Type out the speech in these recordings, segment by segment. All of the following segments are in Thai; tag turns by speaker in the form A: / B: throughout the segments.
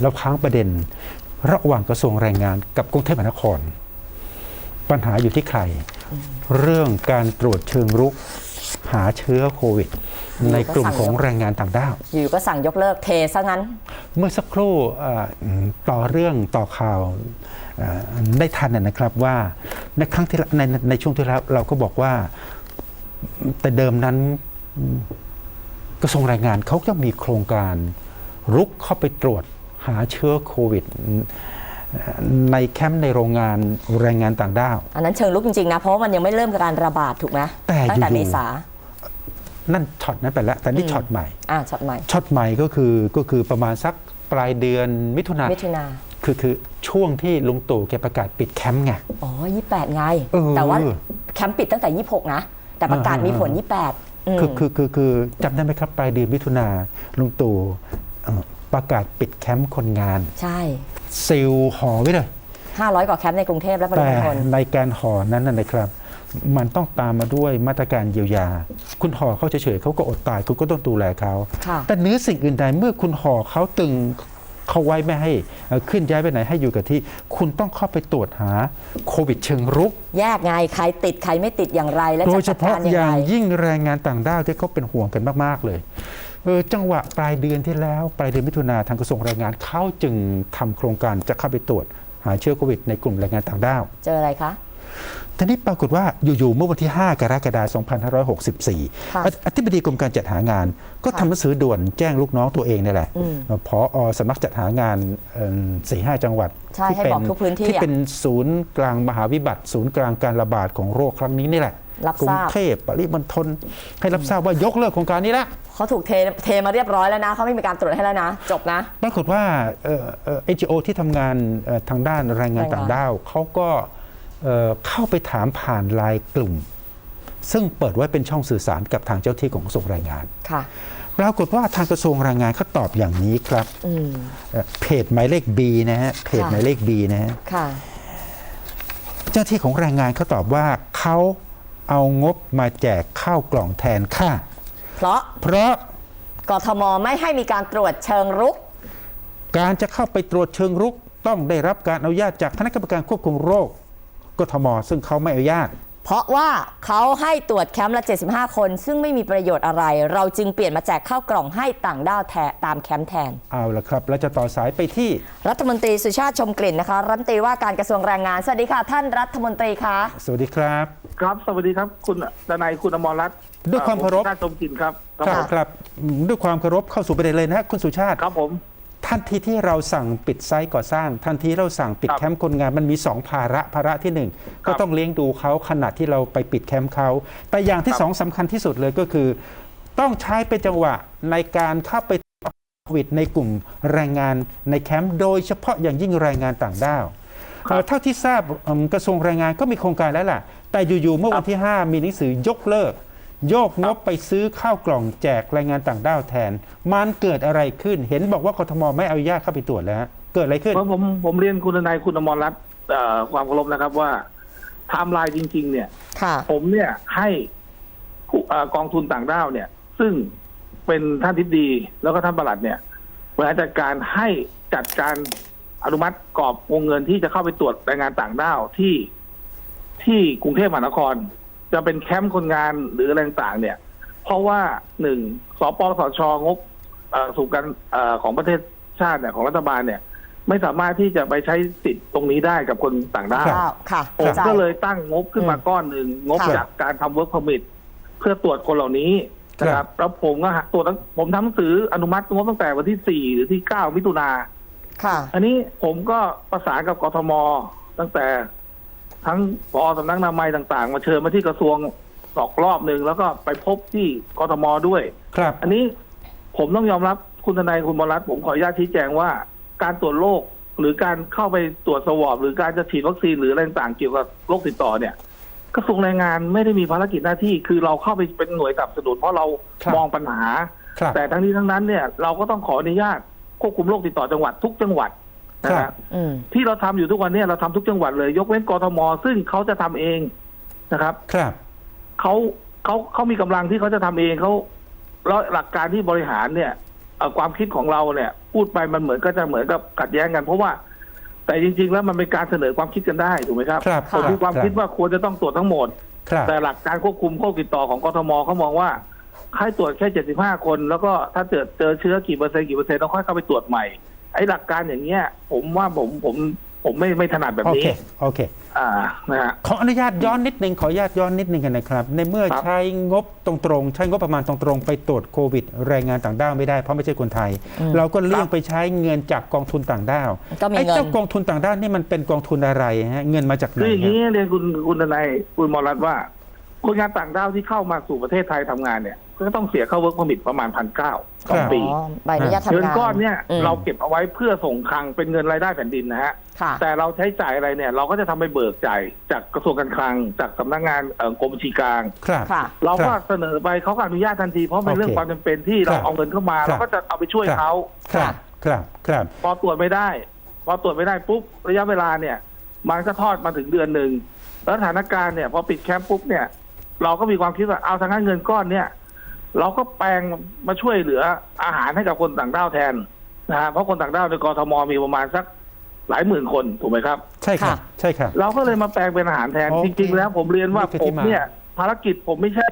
A: เราค้างประเด็น ระหว่างกระทรวงแรงงานกับกรุงเทพมหานคร ปัญหาอยู่ที่ใคร เรื่องการตรวจเชิงรุกหาเชื้อโควิด ในกลุ่มของแรงงานต่างด้าว
B: อยู่ก็สั่งยกเลิกเทซะงั้น
A: เมื่อสักครู่เอ่อต่อเรื่องต่อข่าวเอ่อได้ทันนะนะครับว่าในครั้งที่แล้วในในช่วงที่แล้วเราก็บอกว่า แต่เดิมนั้นอืมกระทรวงแรงงานเขาจะมีโครงการรุกเข้าไปตรวจ หาเชื้อโควิดเอ่อในแคมป์ในโรงงานแรงงานต่างด้าว
B: อันนั้นเชิงลุกจริงๆนะ เพราะว่ามันยังไม่เริ่มการระบาดถูกไหม
A: แต่
B: ตั้งแต่
A: อยู่ๆ
B: เมษา
A: นั่นช็อตนั้นไปแล้ว แต่นี่ช็อตใหม่
B: อ่าช็อตใหม่
A: ช็อตใหม่ก็คือก็คือประมาณสักปลายเดือนมิถุนา
B: มิถุนา
A: คือคือช่วงที่ลุงตู่แกประกาศปิดแคมป์ไง
B: อ๋อ28ไง
A: เออ
B: แต่ว่าแคมป์ปิดตั้งแต่26นะ แต่ประกาศ
A: เออ
B: มีผล28ม
A: คือคือคือคือจำได้ไหมครับ ปลายเดือนมิถุนาลุงตู่เอ่อ ประกาศปิดแคมป์คนงาน
B: ใช่
A: ซิลห่อไว้เลย
B: 500 กว่าแคมป์ในกรุงเทพและปริ
A: แต่
B: มณฑล
A: ในการห่อนั้นนะนะครับ มันต้องตามมาด้วยมาตรการเยียวยา คุณห่อเขาเฉยๆเขาก็อดตายคุณก็ต้องดูแลเขา
B: ค่ะ
A: แต่เนื้อสิ่งอื่นใดเมื่อคุณห่อเขาตึงเขาไว้ไม่ให้เอ่อขึ้นย้ายไปไหนให้อยู่กับที่ คุณต้องเข้าไปตรวจหาโควิดเชิงรุก
B: แยกไงใครติดใครไม่ติดอย่างไร และ
A: โด
B: จะ
A: ยเฉ
B: จัด
A: พาะ
B: การยัง
A: อย่า
B: ไง
A: งยิ่งแรงงานต่างด้าวที่เขาเป็นห่วงกันมากๆเลยเออ จังหวะปลายเดือนที่แล้ว ปลายเดือนมิถุนาทางกระทรวงแรงงานเขาจึงทำโครงการจะเข้าไปตรวจหาเชื้อโควิดในกลุ่มแรงงานต่างด้าว
B: เจออะไรคะ
A: ทีนี้ปรากฏว่าอยู่ๆเมื่อวันที่ 5 กรกฎาคม 2564
B: ค่ะ
A: ออธิบดีกรมการจัดหางาน ก็
B: ค่ะ
A: ทำหนังสือด่วนแจ้งลูกน้องตัวเองนี่แหละ
B: อืม
A: พออสำนักจัดหางานสี่ห้าจังหวัด
B: ใช่ให้บอกทุกพื้นที่
A: ที่
B: อะ
A: เป็นศูนย์กลางมหาวิบัติ ศูนย์กลางการระบาดของโรคครั้งนี้นี่แหละ
B: รับ
A: กรุ
B: ท
A: ง
B: ราบ
A: เทพปริมณฑลให้รับทราบว่ายกเลิกโครงการนี้แล้ว
B: เขาถูกเทเทมาเรียบร้อยแล้วนะเขาไม่มีการตรวจให้แล้วนะ จบนะ
A: ปรากฏว่าเอ่อเอ่อ NGO ที่ทำงานเอ่อทางด้านแรงงาน
B: แรงงาน
A: ต่างด้าวเขาก็เอ่อเข้าไปถามผ่านไลน์กลุ่ม ซึ่งเปิดไว้เป็นช่องสื่อสารกับทางเจ้าที่ของกระทรวงแรงงาน
B: ค่ะ
A: ปรากฏว่าทางกระทรวงแรงงานเขาตอบอย่างนี้ครับ
B: อืม
A: เอ่อเพจหมายเลข B นะฮะเพจ
B: ค่ะ
A: หมายเลข B นะฮะ
B: ค่ะ
A: เจ้าที่ของแรงงานเขาตอบว่าเขา เอางบมาแจกข้าวกล่องแทนค่า
B: เพราะ
A: เพราะ
B: กทมไม่ให้มีการตรวจเชิงรุก
A: การจะเข้าไปตรวจเชิงรุก ต้องได้รับการอนุญาตจากคณะกรรมการควบคุมโรคกทม ซึ่งเขาไม่อนุญาต
B: เพราะว่าเขาให้ตรวจแคมป์ละ 75 คน ซึ่งไม่มีประโยชน์อะไร เราจึงเปลี่ยนมาแจกข้าวกล่องให้ต่างด้าวแทนตามแคมป์แทน
A: เอาละครับ แล้วจะต่อสายไปที่
B: รัฐมนตรีสุชาติชมกลิ่นนะคะ รัฐมนตรีว่าการกระทรวงแรงงาน สวัสดีค่ะ ท่านรัฐมนตรีคะ
A: สวัสดีครับ
C: ครับ สวัสดีครับ คุณดนายคุณอมรรัตน์
A: ด้วยความเคารพ
C: ผมชาติชมกลินครับ
A: ครับ
C: ผม
A: ครับด้วยความเคารพเข้าสู่ประเด็นเลยนะฮะคุณสุชาติ
C: ครับผม
A: ทันทีที่เราสั่งปิดไซต์ก่อสร้าง ทันทีเราสั่งปิด
C: ครับ
A: แคมป์คนงานมันมี 2 ภาระภาระที่หนึ่ง
C: ครั
A: ก็
C: บ
A: ต้องเลี้ยงดูเขาขณะที่เราไปปิดแคมป์เขา แต่อย่างที่
C: ครับ
A: สองสำคัญที่สุดเลยก็คือ ต้องใช้เป็นจังหวะในการเข้าไปโควิดในกลุ่มแรงงานในแคมป์โดยเฉพาะอย่างยิ่งแรงงานต่างด้าว
C: ครับ
A: เอ่อเท่าที่ทราบอืมกระทรวงแรงงานก็มีโครงการแล้วล่ะ แต่อยู่ๆเมื่อวันที่ 5 มีหนังสือยกเลิก โยกงบไปซื้อข้าวกล่องแจกแรงงานต่างด้าวแทน มันเกิดอะไรขึ้น เห็นบอกว่ากทมไม่อนุญาตเข้าไปตรวจแล้วฮะเกิดอะไรขึ้น
C: เพราะผมผมเรียนคุณดนายคุณอมรรัตน์เอ่อความเคารพนะครับว่าไทม์ไลน์จริง ๆ เนี่ย
B: ค่ะ
C: ผมเนี่ยให้ผู้เอ่อกองทุนต่างด้าวเนี่ย ซึ่งเป็นท่านทิบดีแล้วก็ท่านประหลัดเนี่ยบริหารจัดการให้จัดการ อนุมัติกรอบวงเงินที่จะเข้าไปตรวจแรงงานต่างด้าวที่ที่กรุงเทพมหานคร จะเป็นแคมป์คนงานหรืออะไรต่างๆเนี่ย เพราะว่าหนึ่งสปสชงบเอ่อสู่การเอ่อของประเทศชาติเนี่ยของรัฐบาลเนี่ย ไม่สามารถที่จะไปใช้สิทธิ์ตรงนี้ได้กับคนต่างด้าว
B: ค่ะค่ะ
C: ผม
B: เข้าใจ
C: ก็เลยตั้งงบขึ้นมา
B: อืม
C: ก้อนหนึ่งงบ
B: ค่ะ
C: จากการทำ work permit เพื่อตรวจคนเหล่านี้นะค
A: ครั
C: รับบแล้วผมก็หาตรวจตั้งผมทำหนังสืออนุมัติงบตั้งแต่วันที่สี่หรือที่เก้ามิถุนา
B: ค่ะ
C: อันนี้ผมก็ประสานกับกทม ตั้งแต่ทั้งพอสำนักอนามัยต่าง ๆ มาเชิญมาที่กระทรวงสอกรอบหนึ่งแล้วก็ไปพบที่กทมด้วย
A: ครับ
C: อันนี้ผมต้องยอมรับคุณทนายคุณบรัตน์ผมขออนุญาตชี้แจงว่า การตรวจโรคหรือการเข้าไปตรวจสวอปหรือการจะฉีดวัคซีนหรืออะไรต่างๆเกี่ยวกับโรคติดต่อเนี่ยกระทรวงแรงงานไม่ได้มีภารกิจหน้าที่ คือเราเข้าไปเป็นหน่วยสนับสนุนเพราะเรา
A: ครับ
C: มองปัญหา
A: ครับ
C: แต่ทั้งนี้ทั้งนั้นเนี่ยเราก็ต้องขออนุญาต ควบคุมโรคติดต่อจังหวัดทุกจังหวัดนะ
A: ค
C: ค
A: รั
C: รั
A: บบ
B: อืม
C: ที่เราทำอยู่ทุกวันเนี้เราทำทุกจังหวัดเลย ยกเว้นกทม ซึ่งเขาจะทำเองนะครับ
A: ครับ
C: เขาเขาเขามีกำลังที่เขาจะทำเองเขาแล้วหลักการที่บริหารเนี่ยเอ่อความคิดของเราเนี่ย พูดไปมันเหมือนก็จะเหมือนกับขัดแย้งกัน เพราะว่า แต่จริง ๆ แล้วมันเป็นการเสนอความคิดกันได้ถูกไหมครับ
A: ครับ
C: ผมมีความ
A: ครับ
C: คิดว่าควรจะต้องตรวจทั้งหมด
A: ครับ
C: แต่หลักการควบคุมโรคติดต่อของกทมเขามองว่า ให้ตรวจแค่75คน แล้วก็ถ้าเจอเจอเชื้อกี่เปอร์เซ็นต์กี่เปอร์เซ็นต์ต้องค่อยเข้าไปตรวจใหม่ ไอ้หลักการอย่างเงี้ย ผมว่าผมผมผมไม่ไม่ถนัดแบบ
A: โอ
C: นี้
A: เคโอเค
C: อ่านะฮะ
A: ขออนุญาตย้อนนิดนึงขออนุญาตย้อนนิดนึงกันนะครับ ในเมื่อ
C: ครับ
A: ใช้งบตรงๆ ใช้งบประมาณตรงๆ ไปตรวจโควิดแรงงานต่างด้าวไม่ได้เพราะไม่ใช่คนไทย
B: อืม
A: เราก็เลี่ยงไปใช้เงินจากกองทุนต่างด้าว
B: ก็มี
A: ไอ้
B: เงิน
A: เจ้ากองทุนต่างด้าวนี่มันเป็นกองทุนอะไรฮะเงินมาจากไหน
C: คืออย่าง
A: ฮะ
C: นี้เรียนคุณคุณทนายคุณหมอรัตน์ว่า คนงานต่างด้าวที่เข้ามาสู่ประเทศไทยทำงานเนี่ย ก็ต้องเสียเข้าเวิร์กพอมิตประมาณพันเก้าต่อปี
B: อ๋อใบอนุญาตทำงาน
C: เงินก้อนเนี่ย
B: อืม
C: เราเก็บเอาไว้เพื่อส่งคลังเป็นเงินรายได้แผ่นดินนะฮะ
B: ค่ะ
C: แต่เราใช้จ่ายอะไรเนี่ย เราก็จะทำไปเบิกจ่ายจากกระทรวงการคลัง จากสำนักงานเอ่อกรมบัญชีกลาง
A: ครับ
B: ค่ะ
C: เราก็
A: ครับ
C: เสนอไปเขาก็อนุญาตทันทีเพราะเป็น
A: โอเค
C: เรื่องความจำเป็นที่เรา
A: ครับ
C: เอาเงินเข้ามา
A: ครับ
C: เราก็จะเอาไปช่วย
A: ครับ
C: เขา
A: ครับครับครับ
C: พอตรวจไม่ได้ พอตรวจไม่ได้ปุ๊บระยะเวลาเนี่ย มันก็ทอดมาถึงเดือนหนึ่งแล้วสถานการณ์เนี่ยพอปิดแคมป์ปุ๊บเนี่ย เราก็มีความคิดว่าเอาทางนั้นเงินก้อนเนี่ยเราก็แปลงมาช่วยเหลืออาหารให้กับคนต่างด้าวแทนนะฮะเพราะคนต่างด้าวในกรทมมีประมาณสักหลายหมื่นคนถูกไหมครับ
A: ใช่ครับ
B: ค่ะ
A: ใช่ครับ
C: เราก็เลยมาแปลงเป็นอาหารแทน
A: โอ
C: จ
A: เค
C: ริง ๆ แล้วผมเรียนว่า
A: นี่คือ
C: ผ
A: ที่
C: ม
A: มา
C: เนี่ย ภารกิจผมไม่ใช่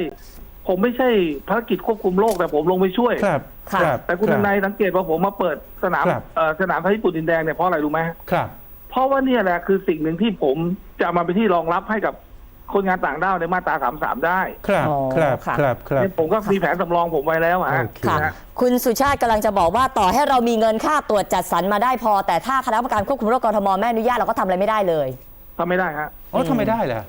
C: ผมไม่ใช่ภารกิจควบคุมโรคแต่ผมลงไปช่วย
A: ครับ
B: ค่ะ
A: ครับ
C: แต่คุณ
A: รับ
C: นายสังเกตว่าผมมาเปิดสนาม
A: ครับ
C: เอ่อสนามไทยญี่ปุ่นดินแดงเนี่ยเพราะอะไรรู้ไหม
A: ครับ
C: เพราะว่าเนี่ยแหละคือสิ่งหนึ่งที่ผมจะมาเป็นที่รองรับให้กับ คนงานต่างด้าวในมาตราสามสามได้
A: ครับ
B: อ๋อ
A: ครับ
B: ค่ะ
A: ครับครับ
C: เนี่ยผมก็มีแผนสำรองผมไว้แล้วอะฮะ
A: โอเค
B: ค่ะ
C: นะฮะ
B: คุณสุชาติกำลังจะบอกว่าต่อให้เรามีเงินค่าตรวจจัดสรรมาได้พอ แต่ถ้าคณะกรรมการควบคุมโรคกรทมไม่อนุญาตเราก็ทำอะไรไม่ได้เลย
C: ทำไม่ได้ฮะ
A: อ๋อทำไมได้ล่ะ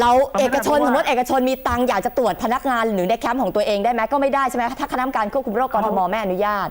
B: เรา
C: ทำไม่ได้
B: เอกชน
C: เพ
B: ส
C: ราะ
B: ม
C: ว่า
B: มติเอกชนมีตังค์อยากจะตรวจพนักงานหรือในแคมป์ของตัวเองได้ไหมก็ไม่ได้ใช่ไหมถ้าคณะกรรมการควบคุมโรคกรทมไม่อนุญาต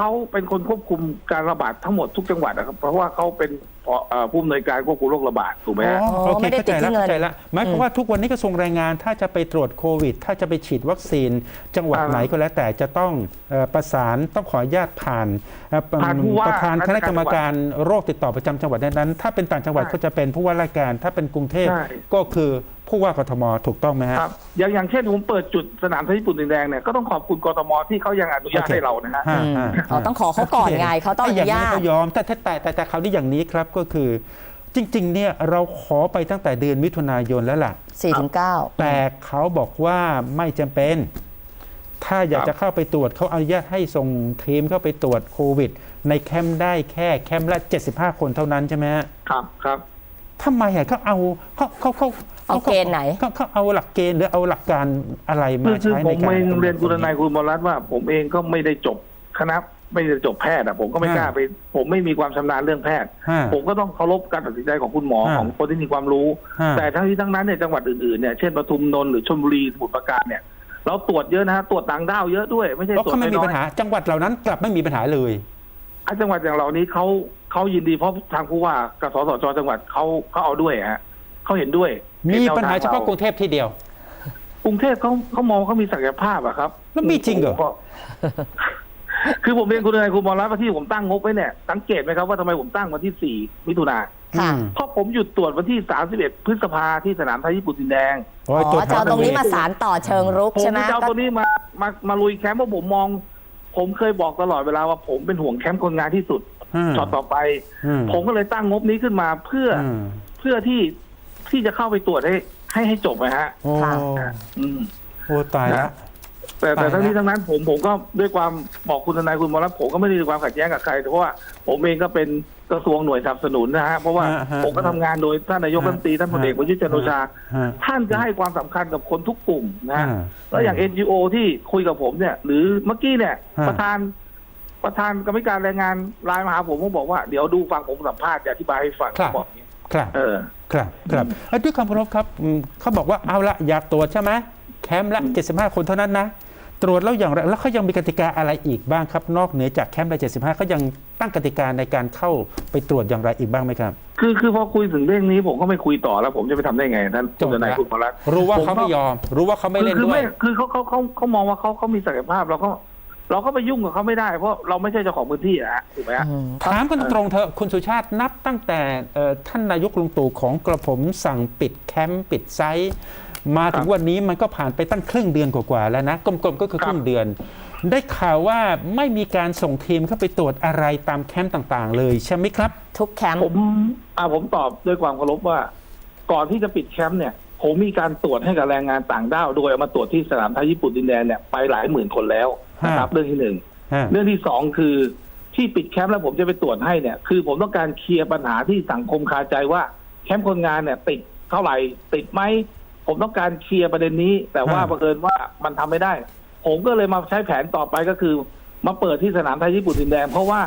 C: เขาเป็นคนควบคุมการระบาดทั้งหมดทุกจังหวัดนะครับ เพราะว่าเขาเป็นผอเอ่อผู้อำนวยการควบคุมโรคระบาดถูกไหม
A: อ๋อ
C: ฮะ
A: โอเค
B: ไม่ได้
A: เข้าใจ
B: ติดที่
A: แล้ว
B: เงิน
A: เข้าใจแล้วหมายความว่าทุกวันนี้กระทรวงแรงงานถ้าจะไปตรวจโควิด ถ้าจะไปฉีดวัคซีน จังหวัด
C: อ่า
A: ไหนก็แล้วแต่จะต้องเอ่อประสานต้องขออนุญาตผ่านเอ่อ
C: ผ่านผู้ว่า
A: ประธานคณะกรรม
C: ราชการ
A: การโรคติดต่อประจำจังหวัดนั้นๆถ้าเป็นต่างจังหวัด
C: ใช่
A: ก็จะเป็นผู้ว่าราชการ ถ้าเป็นกรุงเทพ
C: ใช่
A: ก็คือ ผู้ว่ากทมถูกต้องไหมฮะ
C: ครับอย่างอย่างเช่นผมเปิดจุดสนามไทยญี่ปุ่นดินแดงเนี่ยก็ต้องขอบคุณกทมที่เขายังอนุญาต
A: โอเค
C: ให้เรานะฮะ
A: ฮะ
B: อืม
A: ฮะ
B: อ๋อต้องขอเขาก่อนไงเขาต้องอนุญาต
A: ไย่างนี้เขายอมแต่แต่แต่แต่แต่คราวนี้อย่างนี้ครับก็คือ จริง ๆ เนี่ยเราขอไปตั้งแต่เดือนมิถุนายนแล้วล่ะ
B: 4ถึง9
A: แต่เขาบอกว่าไม่จำเป็น ถ้าอยาก
C: ครับ
A: จะเข้าไปตรวจเขาอนุญาตให้ส่งทีมเข้าไปตรวจโควิด ในแคมป์ได้แค่แคมป์ละ 75 คนเท่านั้นใช่ไหมฮะ
C: ครับครับ
A: ทำไมอะเขาเอาเขาเขาเขา
B: เอาเกณฑ์ไหน
A: เขาเขาเอาหลักเกณฑ์หรือเอาหลักการอะไร
C: คื
A: มา
C: อคือ
A: ใช้
C: ผ
A: ใน
C: ม
A: การ
C: เอง
A: กำหด
C: เรียนคุณ
A: ตรง
C: นายคุณบอรัตน์ว่า ผมเองก็ไม่ได้จบคณะไม่ได้จบแพทย์อะผมก็ไม่กล้าไป ผมไม่มีความชำนาญเรื่องแพทย์
A: ฮะ
C: ผมก็ต้องเคารพการตัดสินใจของคุณหมอ
A: ฮะ
C: ของคนที่มีความรู้
A: ฮะ
C: แต่ทั้งนี้ทั้งนั้นเนี่ยจังหวัดอื่นๆเนี่ยเช่นปทุมนนท์หรือชลบุรีสมุทรปราการเนี่ยเราตรวจเยอะนะฮะตรวจต่างด้าวเยอะด้วยไม่ใช่
A: เพราะ
C: ตรวจ
A: เขาไม่มี
C: น้อ
A: ปัญ
C: ย
A: หา จังหวัดเหล่านั้นกลับไม่มีปัญหาเลย
C: ๆอะจังหวัดอย่างเหล่านี้เขา เขายินดีเพราะทางผู้ว่ากับสสจจังหวัดเขาเขาเอาด้วยฮะเขาเห็นด้วย
A: มีปัญหา
C: ป็นแนวท
A: เฉพาะ
C: ร
A: กรุงเทพที่เดียว
C: กรุงเทพเขาเขามองเขามีศักยภาพอะครับ
A: แล้วมีจริงเหรอ
C: ผมก็คือผมเรียนคุณนายคุณบอลรัตน์ว่าที่ผมตั้งงบไว้เนี่ยสังเกตไหมครับว่าทำไมผมตั้งวันที่4มิถุนา
B: ค่ะ
A: อืม
C: เพราะผมหยุดตรวจวันที่31พฤษภาที่สนามไทยญี่ปุ่นดินแดง
A: โอ้
B: อ๋
A: ยตรว
B: อ
A: จ
B: จะเอาตรงนี้มา
A: ห
B: สารต่อเชิงรุก
C: ผม
B: ใช่ไหม
C: จะเอา
B: ก็
C: ตัวนี้มามามาลุยแคมป์เพราะผมมอง ผมเคยบอกตลอดเวลาว่าผมเป็นห่วงแคมป์คนงานที่สุด
A: อืม
C: ช็อตต่อไป
A: อืม
C: ผมก็เลยตั้งงบนี้ขึ้นมาเพื่ออ
A: อืม
C: เพื่อที่ที่จะเข้าไปตรวจให้ให้ให้จบนะฮะ
A: โอ้
B: ค่ะ
C: อืม
A: โอ้ตายแล้ว
C: แต่แต่
A: ตายแล้ว
C: ทั้งนี้ทั้งนั้นผมผมก็ด้วยความบอกคุณทนายคุณหมอรัตน์ผมก็ไม่ได้มีความขัดแย้งกับใครเพราะว่าผมเองก็เป็นกระทรวงหน่วยสนับสนุนนะฮะเพราะว่า
A: ฮะฮะ
C: ผมก็ทำงานโดยท่านนายกรัฐมนตรีท่านพลเอกประยุทธ์จันทร์โอชา
A: ฮะ
C: ท่านจะให้ความสำคัญกับคนทุกกลุ่มนะฮะ
A: อ่า
C: แล้วอย่าง NGO ที่คุยกับผมเนี่ย หรือเมื่อกี้เนี่ย
A: ฮะ
C: ประธาน ประธานกรรมการแรงงานไลน์มาหาผมก็บอกว่าเดี๋ยวดูฟังผมสัมภาษณ์จะอธิบายให้ฟัง
A: ครับ
C: บอกอย่างนี้
A: ครับ
C: เออ
A: ครับครับเอ้ยด้วยความเคารพครับอืมเขาบอกว่าเอาละอยากตรวจใช่ไหมแคมป์ละ 75 คนเท่านั้นนะ ตรวจแล้วอย่างไรแล้วเขายังมีกติกาอะไรอีกบ้างครับ นอกเหนือจากแคมป์ละ 75เขายังตั้งกติกาในการเข้าไปตรวจอย่างไรอีกบ้างไหมครับ
C: คือคือพอคุยถึงเรื่องนี้ผมก็ไม่คุยต่อแล้ว ผมจะไปทำได้ไง ท่าน
A: จ
C: คุ
A: บ
C: ณทนาย
A: ละ
C: คุณหมอรัตน์
A: รู้ว่า
C: ผม
A: เขา
C: ก็
A: ไม่ยอม รู้ว่าเขาไม่เล่น
C: คือ
A: ด้วย
C: ไม่คือเขาเขาเขาเขามองว่าเขาเขามีศักยภาพเราก็ เราก็ไปยุ่งกับเขาไม่ได้เพราะเราไม่ใช่เจ้าของพื้นที่อะฮะถูกไหมฮะ
B: อืม
A: ถามกันตรงๆเถอะคุณสุชาตินับตั้งแต่เอ่อท่านนายกลุงตู่ของกระผมสั่งปิดแคมป์ปิดไซต์มาถึงวันนี้มันก็ผ่านไปตั้งครึ่งเดือนกว่าๆแล้วนะกลมๆก็คือ
C: ครับ
A: ครึ่งเดือน ได้ข่าวว่าไม่มีการส่งทีมเข้าไปตรวจอะไรตามแคมป์ต่างๆ เลยใช่ไหมครับ
B: ทุกแคมป์
C: ผมอ่าผมตอบด้วยความเคารพว่า ก่อนที่จะปิดแคมป์เนี่ย ผมมีการตรวจให้กับแรงงานต่างด้าว โดยเอามาตรวจที่สนามไทยญี่ปุ่นดินแดนเนี่ยไปหลายหมื่นคนแล้ว นะครับ
A: ฮะ
C: เรื่องที่หนึ่ง
A: ฮะ
C: เรื่องที่สองคือที่ปิดแคมป์แล้วผมจะไปตรวจให้เนี่ย คือผมต้องการเคลียร์ปัญหาที่สังคมคาใจว่าแคมป์คนงานเนี่ย ติดเท่าไหร่ติดไหมผมต้องการเคลียร์ประเด็นนี้ แต่ว่า
A: ฮะ
C: บังเอิญว่ามันทำไม่ได้ ผมก็เลยมาใช้แผนต่อไปก็คือ มาเปิดที่สนามไทยญี่ปุ่นดินแดงเพราะว่า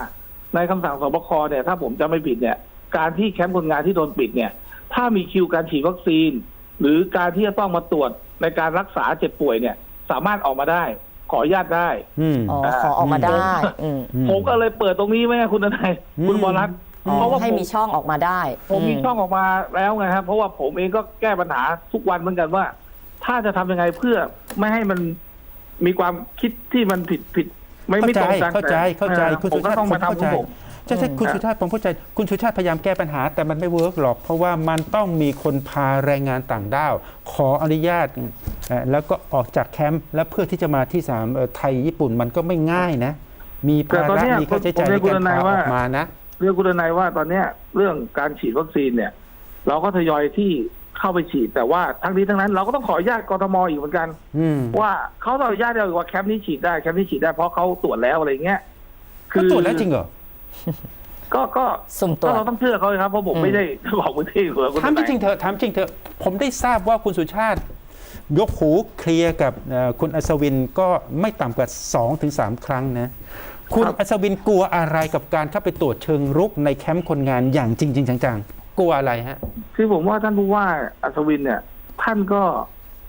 C: ในคำสั่งสบคเนี่ยถ้าผมจะไม่ผิดเนี่ย การที่แคมป์คนงานที่โดนปิดเนี่ย ถ้ามีคิวการฉีดวัคซีน หรือการที่จะต้องมาตรวจในการรักษาเจ็บป่วยเนี่ย สามารถออกมาได้ ขออนุญาตได้
A: อืม
B: อ๋อ ขอออกมาได้อืม
A: อืม
C: ผมก็เลยเปิดตรงนี้ไว้ให้คุณทนาย
A: อืม
C: คุณบอลรัตน์
B: อ๋อ
C: เพราะว่า
B: ให้
C: ผม
B: มีช่องออกมาได้
C: ผมมีช่องออกมาแล้วไงครับเพราะว่าผมเองก็แก้ปัญหาทุกวันเหมือนกันว่า ถ้าจะทำยังไงเพื่อไม่ให้มันมีความคิดที่มันผิดผิดไม่ไม่ตรงกัน
A: เข้าใจเข้าใจ
C: แต่
A: คุณ
C: ผ
A: สุ
C: มก็
A: ชาติ
C: ต้องมา
A: ผมเข้า
C: ทำข
A: ใจ
C: องผม
A: ใช่ใช่คุณสุชาติผมเข้าใจ คุณสุชาติพยายามแก้ปัญหา แต่มันไม่เวิร์กหรอก เพราะว่ามันต้องมีคนพาแรงงานต่างด้าว ขออนุญาตเอ่อแล้วก็ออกจากแคมป์แล้วเพื่อที่จะมาที่สามเอ่อไทยญี่ปุ่นมันก็ไม่ง่ายนะ มี
C: แต่
A: ภา
C: ตอน
A: ระ
C: เนี้ย
A: มีค่าใช้จ่าย
C: ผมเรี
A: ใน
C: ยนคุณ
A: การ
C: ทนาย
A: พาอ
C: ว่า
A: อกมานะ
C: เรื่องคุณทนายว่าตอนเนี้ยเรื่องการฉีดวัคซีนเนี่ย เราก็ทยอยที่เข้าไปฉีดแต่ว่าทั้งนี้ทั้งนั้น เราก็ต้องขออนุญาตกทมอีกเหมือนกัน
A: อืม
C: ว่าเขาต้องอนุญาตเราว่าแคมป์นี้ฉีดได้แคมป์นี้ฉีดได้เพราะเขาตรวจแล้วอะไรเงี้ย
A: ก็ตรวจแล้วจริงเหรอ
C: ก็ก็
B: สุ่มตรวจ
C: ก็เราต้องเชื่อเขาครับเพราะผม
B: อืม
C: ไม่ได้บอกพื้นที่หัวคุณ
A: ถาม
C: ท
A: จ
C: นาย
A: ริงๆเถอะถามจริงเถอะผมได้ทราบว่าคุณสุชาติ ยกหูเคลียร์กับเอ่อคุณอัศวินก็ไม่ต่ำกว่า2-3ถึงครั้งนะ คุณอัศวินกลัวอะไรกับการเข้าไปตรวจเชิงรุกในแคมป์คนงานอย่างจริง ๆ จังๆ กลัวอะไรฮะ
C: คือผมว่าท่านผู้ว่าอัศวินเนี่ย ท่านก็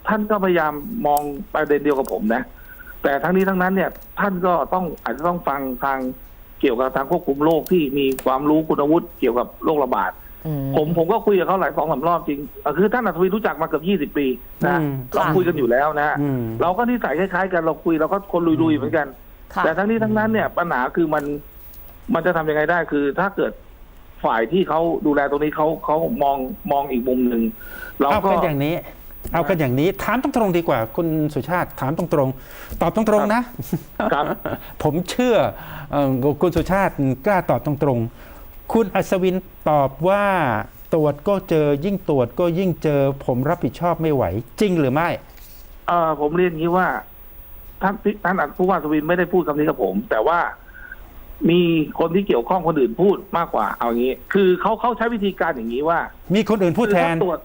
C: ท่านก็พยายามมองประเด็นเดียวกับผมนะ แต่ทั้งนี้ทั้งนั้นเนี่ย ท่านก็ต้องอาจจะต้องฟังทางเกี่ยวกับทางควบคุมโรคที่มีความรู้คุณวุฒิเกี่ยวกับโรคระบาด
B: อืม
C: ผมผมก็คุยกับเขาหลายสองสามรอบจริงเอ่อคือท่านอัศวินรู้จักมาเกือบยี่สิบปีนะ
A: อืม
C: เราคุยกันอยู่แล้วนะ
A: อืม
C: เราก็นิสัยคล้ายๆกันเราคุยเราก็คนลุยๆเหมือนกัน
B: ค่ะ
C: แต่ทั้งนี้ทั้งนั้นเนี่ยปัญหาคือมันมันจะทำยังไงได้คือถ้าเกิดฝ่ายที่เขาดูแลตรงนี้เขาเขามองมองอีกมุมหนึ่งเรา
A: เอา
C: ก็
A: กันอย่างนี้ เอากันอย่างนี้ถามตรงๆดีกว่า คุณสุชาติถามตรงๆตอบตรงๆนะ
C: ครับ
A: ผมเชื่อเอ่อคุณสุชาติกล้าตอบตรงๆคุณอัศวินตอบว่าตรวจก็เจอยิ่งตรวจก็ยิ่งเจอ ผมรับผิดชอบไม่ไหว จริงหรือไม่
C: เออผมเรียนอย่างนี้ว่าท่านท่านผู้ว่าสวินไม่ได้พูดคำนี้กับผม แต่ว่ามีคนที่เกี่ยวข้องคนอื่นพูดมากกว่า เอางี้ คือเขาเขาใช้วิธีการอย่างนี้ว่า
A: มีคนอื่นพูดแทน
C: คือถ้าตรวจ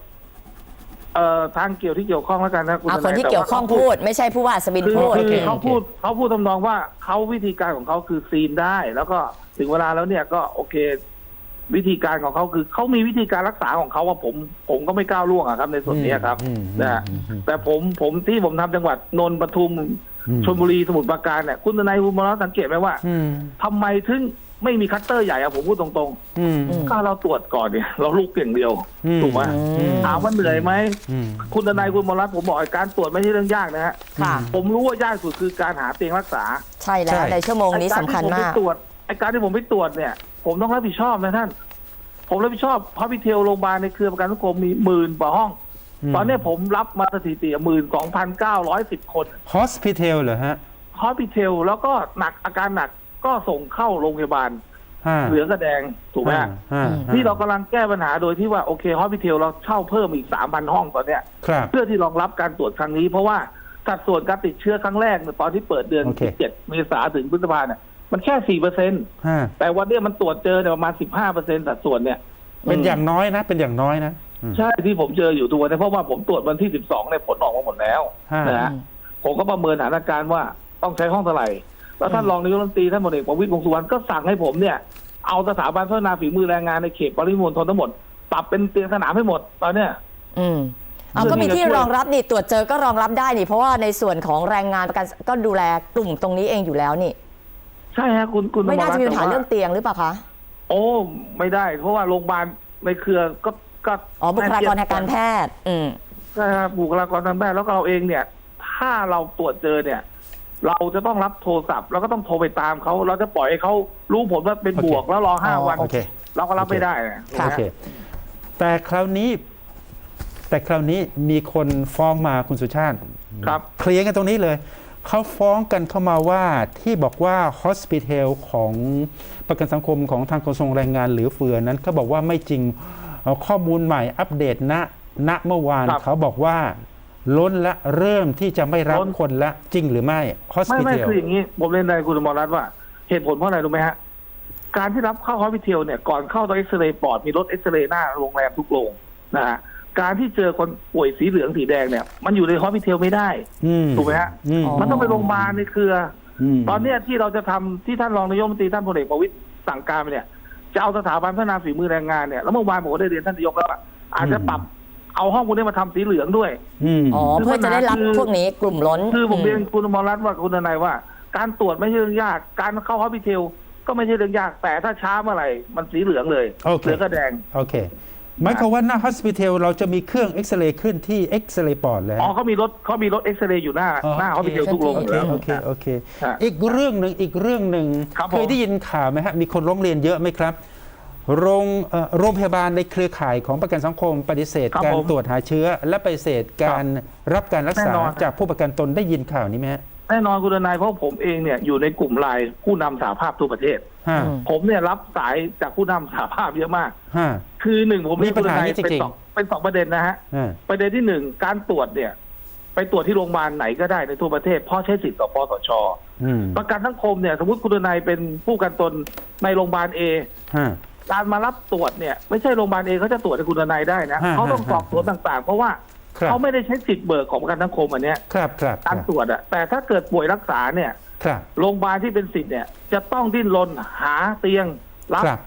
C: เอ่อทางเกี่ยวที่เกี่ยวข้องแล้วกันนะคุณ
B: เอา
C: ท
B: คน
C: นาย
B: ที่
C: แต่
B: เกี่ยวข้อง
C: ขา
B: พูด ไม่ใช่ผู้ว่าอัศวิน
C: คือ
B: พูด
C: คือ
A: โอเค
C: เขาพูดเขาพูดทำนองว่าเขาวิธีการของเขาคือซีนได้ แล้วก็ถึงเวลาแล้วเนี่ยก็โอเค วิธีการของเขาคือเขามีวิธีการรักษาของเขาว่าผม ผมก็ไม่ก้าวล่วงอะครับ ในส่วนเนี้ยครับ
A: อืม
C: นะฮะ
A: อืมอืม
C: แต่ผมผมที่ผมทำจังหวัดนนท์ปทุม
A: อืม
C: ชลบุรีสมุทรปราการเนี่ยคุณทนายคุณมรสังเกตไหมว่า
A: อืม
C: ทำไมถึง ไม่มีคัตเตอร์ใหญ่อะผมพูดตรง
A: อืม
B: อืม
C: ๆก็เราตรวจก่อนเนี่ย เราลูกอย่างเดียว
A: อืม
C: ถูกไหม
B: อืม
C: ถามว่าเหนื่อยไหม
A: อืม
C: คุณทนายคุณมรรัตน์ผมบอกไอ้การตรวจไม่ใช่เรื่องยากนะฮะ
B: ค่ะ
C: ผมรู้ว่ายากสุดคือการหาเตียงรักษา
B: ใช่แล้ว
A: ใช่
B: ในชั่วโมงนี้สำคัญมาก
C: ไอ้รที่ผไปตรวจไอ้การที่ผมไปตรวจเนี่ย ผมต้องรับผิดชอบนะท่าน ผมรับผิดชอบเพราะพิเทลโรงพยาบาลในเครือประกันสังคมมีหมื่นกว่าห้อง ตอนเนี้ยผมรับมาสถิติหมื่นสองพันเก้าร้อยสิบคน
A: ฮอสพิทอลเหรอฮะ
C: ฮอสพิเทลแล้วก็หนักอาการหนัก ก็ส่งเข้าโรงพยาบาล
A: ห้า
C: เหลืองกระแดงถูกไหมฮะ
A: ห้า
B: อืม
C: นี่เรากำลังแก้ปัญหาโดยที่ว่าโอเคฮอสพิเทลเราเช่าเพิ่มอีกสามพันห้องตอนเนี้ย
A: ครับ
C: เพื่อที่รองรับการตรวจครั้งนี้เพราะว่าสัดส่วนการติดเชื้อครั้งแรกเนี่ยตอนที่เปิดเดือน
A: โอเค
C: เจ็ดเมษาถึงพฤษภาเนี่ยมันแค่สี่เปอร์เซ็น
A: ห้า
C: แต่วันเนี้ยมันตรวจเจอเนี่ยประมาณสิบห้าเปอร์เซ็นสัดส่วนเนี่ย
A: เป็นอย่างน้อยนะ เป็นอย่างน้อยนะอืม
C: ใช่ที่ผมเจออยู่ตัวเนี่ยเพราะว่าผมตรวจวันที่สิบสองเนี่ยผลออกมาหมดแล้ว
A: ฮะ
C: นะฮะผมก็ประเมินสถานการณ์ว่าต้องใช้ห้องเท่าไหร่ แล้วท่านรองนายกรัฐมนตรีท่านพลเอกประวิตรวงษ์สุวรรณก็สั่งให้ผมเนี่ย เอาสถาบันพัฒนาฝีมือแรงงานในเขตปริมณฑลทั้งหมดปรับเป็นเตียงสนามให้หมดตอนเนี้ย
B: อืมเอาก็มีที่รองรับนี่ตรวจเจอก็รองรับได้นี่ เพราะว่าในส่วนของแรงงานประกันก็ดูแลกลุ่มตรงนี้เองอยู่แล้วนี่
C: ใช่ฮะคุณคุณ
B: ไม่น่าจะมีปัญหา
C: แต่ว่
B: เรื่องเตียงหรือเปล่าคะ
C: โอ้ไม่ได้ เพราะว่าโรงพยาบาลในเครือก็ก็
B: อ๋อบุคลากรทางการแพทย์ อืม
C: ใช่ครับบุคลากรทางแพทย์แล้วก็เราเองเนี่ย ถ้าเราตรวจเจอเนี่ย เราจะต้องรับโทรศัพท์ แล้วก็ต้องโทรไปตามเขาเราจะปล่อยให้เขารู้ผลว่าเป็น
A: โอเค
C: บวกแล้วรอห้า
B: อ๋อ
C: วัน
A: โอเค
C: เราก็รับไม่ได้นะ
B: ค่ะ
A: โอเค แต่คราวนี้ แต่คราวนี้มีคนฟ้องมาคุณสุชาติ
C: ครับ
A: เคลียร์กันตรงนี้เลย เขาฟ้องกันเข้ามาว่าที่บอกว่า Hospital ของประกันสังคมของทางกระทรวงแรงงานหรือเฟือนั้นเขาบอกว่าไม่จริงเอ่อข้อมูลใหม่อัปเดตณณเมื่อวาน
C: ครับ
A: เขาบอกว่า ล้นละเริ่มที่จะไม่รับ
C: ล้น
A: คนละจริงหรือไม่
C: ไม่ไม่
A: Hospital
C: คืออย่างนี้ผมเรียนในคุณอมรรัตน์ว่าเหตุผลเพราะอะไรรู้ไหมฮะ การที่รับเข้าฮอสพิทอลเนี่ยก่อนเข้าต้องเอ็กซเรย์ปอดมีรถเอ็กซเรย์หน้าโรงแรมทุกโรงนะฮะการที่เจอคนป่วยสีเหลืองสีแดงเนี่ยมันอยู่ในฮอสพิทอลไม่ได้
A: อืม
C: ถูกไหมฮะ
A: อืม
B: อ๋อ
C: มันต้องไปโรงพยาบาลในเครือ
A: ม
C: ตอนเนี้ยที่เราจะทำที่ท่านรองนายกรัฐมนตรีท่านพลเอกประวิตรสั่งการไปเนี่ยจะเอาสถาบันพัฒนาฝีมือแรงงานเนี่ยแล้วเมื่อวานผมก็ได้เรียนท่านนายกแล้วว่าอาจจะปรับ เอาห้องพวกนี้มาทำสีเหลืองด้วย
A: อืม
B: อ๋อ เพื่อจะได้รับ
C: คือ
B: พวกนี้กลุ่มล้น
C: คือผม
B: ม
C: เรียนคุณอมรรัตน์ว่าคุณทนายว่า การตรวจไม่ใช่เรื่องยาก การเข้าฮอสพิทอลก็ไม่ใช่เรื่องยากแต่ถ้าช้าเมื่อไหร่มันสีเหลืองเลย
A: โอเค
C: เหลืองก็แดง
A: โอเคหมายความว่าหน้า Hospital เราจะมีเครื่องเอ็กซเรย์ขึ้นที่เอ็กซเรย์ปอดแล้ว
C: อ๋อเขามีรถเขามีรถเอ็กซเรย์อยู่หน้าหน้าฮอสพิทอลทุกโรงอยู่แล้ว
A: โอเคโอเค
C: ฮะ
A: อีกเรื่องหนึ่งอีกเรื่องหนึ่ง
C: ครับผม
A: เคยได้ยินข่าวไหมฮะมีคนร้องเรียนเยอะไหมครับ โรงเอ่อโรงพยาบาลในเครือข่ายของประกันสังคม ปฏิเสธ
C: ครับ
A: การ
C: ผม
A: ตรวจหาเชื้อ และปฏิเสธการรับการรักษา
C: แน่นอน
A: จากผู้ประกันตนได้ยินข่าวนี้ไหมฮะ
C: แน่นอนคุณทนายเพราะผมเองเนี่ยอยู่ในกลุ่มไลน์ผู้นำสาภาพทั่วประเทศ
A: ฮะ
B: อืม
C: ผมเนี่ยรับสายจากผู้นำสาภาพเยอะมาก
A: ฮะ
C: คือหนึ่งผม
A: มีปัญหา
C: คุณท
A: นี้จริงๆ
C: เป็นสองเป็นสองประเด็นนะฮะ
A: ฮะ
C: ประเด็นที่หนึ่งการตรวจเนี่ย ไปตรวจที่โรงพยาบาลไหนก็ได้ในทั่วประเทศเพราะใช้สิทธิ์ต่อปสช
A: อืม
C: ประกันสังคมเนี่ย สมมติคุณทนายเป็นผู้ประกันตนในโรงพยาบาลเอ
A: ฮะ
C: การมารับตรวจเนี่ยไม่ใช่โรงพยาบาลเอเขาจะตรวจให้คุณทนายได้นะ
A: ฮะ
C: เขาต้อง
A: ฮะ
C: สอบสวนต่างๆ เพราะว่า
A: ครับ
C: เขาไม่ได้ใช้สิทธิ์เบิกของประกันสังคมอันเนี้ย
A: ครับครับค
C: การ
A: รับ
C: ตรวจอะแต่ถ้าเกิดป่วยรักษาเนี่ย
A: ครับ
C: โรงพยาบาลที่เป็นสิทธิ์เนี่ยจะต้องดิ้นรนหาเตียงรับ
A: ครับ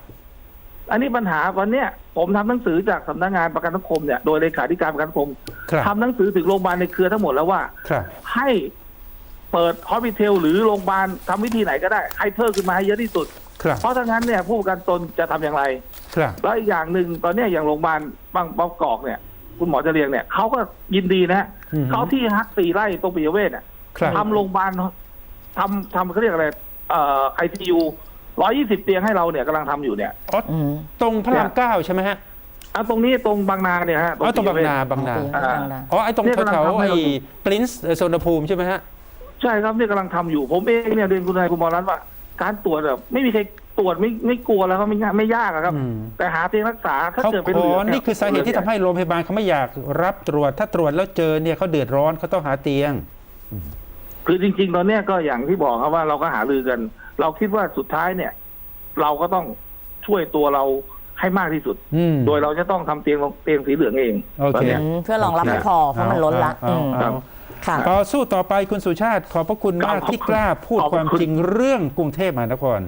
C: อันนี้ปัญหาวันเนี้ยผมทำหนังสือจากสำนักงานประกันสังคมเนี่ยโดยเลขาธิการประกันสังคม
A: ครับ
C: ทำหนังสือถึงโรงพยาบาลในเครือทั้งหมดแล้วว่า
A: ครับ
C: ให้เปิดฮอสพิทอลหรือโรงพยาบาลทำวิธีไหนก็ได้ให้เพิ่มขึ้นมาให้เยอะที่สุด
A: ครับ
C: เพราะถ้างั้นเนี่ยผู้ประกันตนจะทำอย่างไร
A: ครับ
C: แล้วอีกอย่างหนึ่งตอนเนี้ยอย่างโรงพยาบาลบางบางกอกเนี่ย คุณหมอจะเรียงเนี่ยเขาก็ยินดีนะฮะ
A: อืม
C: เขาที่ฮักสี่ไร่ตรงปิยเวทเนี่ย
A: ครับ
C: ทำโรงพยาบาลทำทำเขาเรียกอะไรเอ่อไอซียูร้อยี่สิบเตียงให้เราเนี่ยกำลังทำอยู่เนี่ย
A: อ๋อ
B: อืม
A: ตรงพระรามเก้าใช่ไหมฮะ
C: อะตรงนี้ตรงบางนาเนี่ยฮะ
A: อ๋อตรงบาง
C: ปิยเวท
A: นาบางนา
B: อ๋อปีบางนา
A: อ๋อไอ้ตรง
C: เนี่ยกำลัง
A: แถว
C: ทำ
A: ๆ
C: ให้
A: ไอ้
C: เรา
A: ปรินซ์โซนภูมิใช่ไหมฮะ
C: ใช่ครับเนี่ยกำลังทำอยู่ผมเองเนี่ยเรียนคุณนายคุณหมอรัตน์ว่า การตรวจแบบไม่มีใครตรวจไม่ไม่กลัวแล้วก็ไม่ยากไม่ยากอะครับ
A: อืม
C: แต่หาเตียงรักษาถ้า
A: เขา
C: เกิดเป็น
A: อ๋
C: เหลื
A: อ
C: องเย
A: นี่คือสาเหตุที่ทำให้โรงพยาบาลเขาไม่อยากรับตรวจ ถ้าตรวจแล้วเจอเนี่ยเขาเดือดร้อนเขาต้องหาเตียง
C: คือจริง ๆ ตอนเนี้ยก็อย่างที่บอกครับว่าเราก็หารือกัน เราคิดว่าสุดท้ายเนี่ย เราก็ต้องช่วยตัวเราให้มากที่สุด
A: อืม
C: โดยเราจะต้องทำเตียงเตียงสีเหลืองเอง
A: โอเค
C: ตนนี้ย
B: อืมเพื่อรองรับไม่พอเพราะมันล้นละ
A: เอา
B: อืม
A: เอา
B: ค่ะ
A: ต่อสู้ต่อไปคุณสุชาติ ขอบพระคุณมาก
C: ขอบคุณ
A: ที่กล้าพูด
C: ขอบ
A: ค
C: คุณ
A: วามจริงเรื่องกรุงเทพมหานคร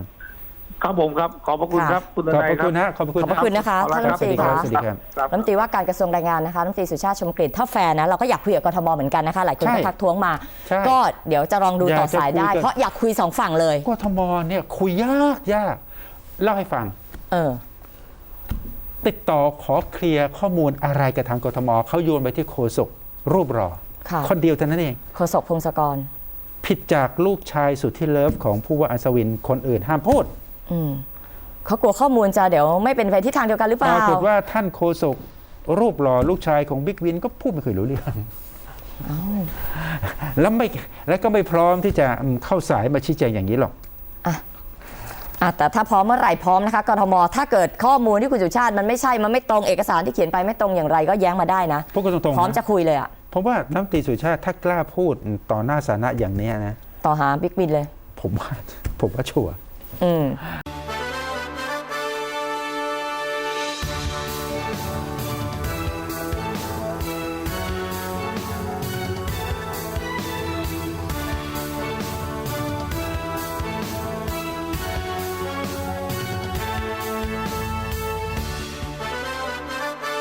C: ครับผมครับ ขอบพระคุณ
B: ค่ะ
C: ครับคุณ
A: ขอบ
C: นาย
A: พระ
C: ครั
A: คุ
C: บ
A: ณนะขอบพระคุณ
B: ขอบพระคุณนะคะ
C: เอาละ
B: ท่าน
C: ครับ
B: รัฐมนตรี
A: ครั
B: คะ
A: บสวัสดีครับ
C: ครับ
B: รัฐมนตรีว่าการกระทรวงแรงงานนะคะรัฐมนตรีสุชาติชมกลิ่นถ้าแฟร์นะเราก็อยากคุยกับกทมเหมือนกันนะคะหลายคน
A: ใช่
B: ก็ทักท้วงมา
A: ใช่
B: ก็เดี๋ยวจะลองดูต่อสายได้
A: อยากจะคุยกัน
B: เพราะอยากคุยสองฝั่งเลย
A: กทมเนี่ยคุยยากยากเล่าให้ฟัง
B: เออ
A: ติดต่อขอเคลียร์ข้อมูลอะไรกับทางกทมเขาโยนไปที่โฆษกรูปรอ
B: ค่ะ
A: คนเดียวเท่านั้นเอง
B: โฆษกพงศกร
A: ผิดจากลูกชายสุดที่เลิฟของผู้ว่าอัศวินคนอื่นห้ามพูด
B: อืมเขากลัวข้อมูลจะเดี๋ยวไม่เป็นไปทิศทางเดียวกันหรือเป
A: ป
B: ล่า
A: รากฏว่าท่านโฆษกรูปหล่อลูกชายของบิ๊กวินก็พูดไม่เคยรู้เรื่องแล้วไม่แล้วก็ไม่พร้อมที่จะอืมเข้าสายมาชี้แจงอย่างนี้หรอก
B: อะแต่ถ้าพร้อมเมื่อไหร่พร้อมนะคะกทมถ้าเกิดข้อมูลที่คุณสุชาติมันไม่ใช่มันไม่ตรงเอกสารที่เขียนไปไม่ตรงอย่างไรก็แย้งมาได้นะ
A: พูดกันตรงๆ
B: พร้อม
A: นะ
B: จะคุยเลยอะ
A: ผมว่าน้ำตรีสุชาติถ้ากล้าพูดต่อหน้าสาธารณะอย่างเนี้ยนะ
B: ต่อหาบิ๊กบินเลย
A: ผมว่าผมว่าชัวร์
B: อืม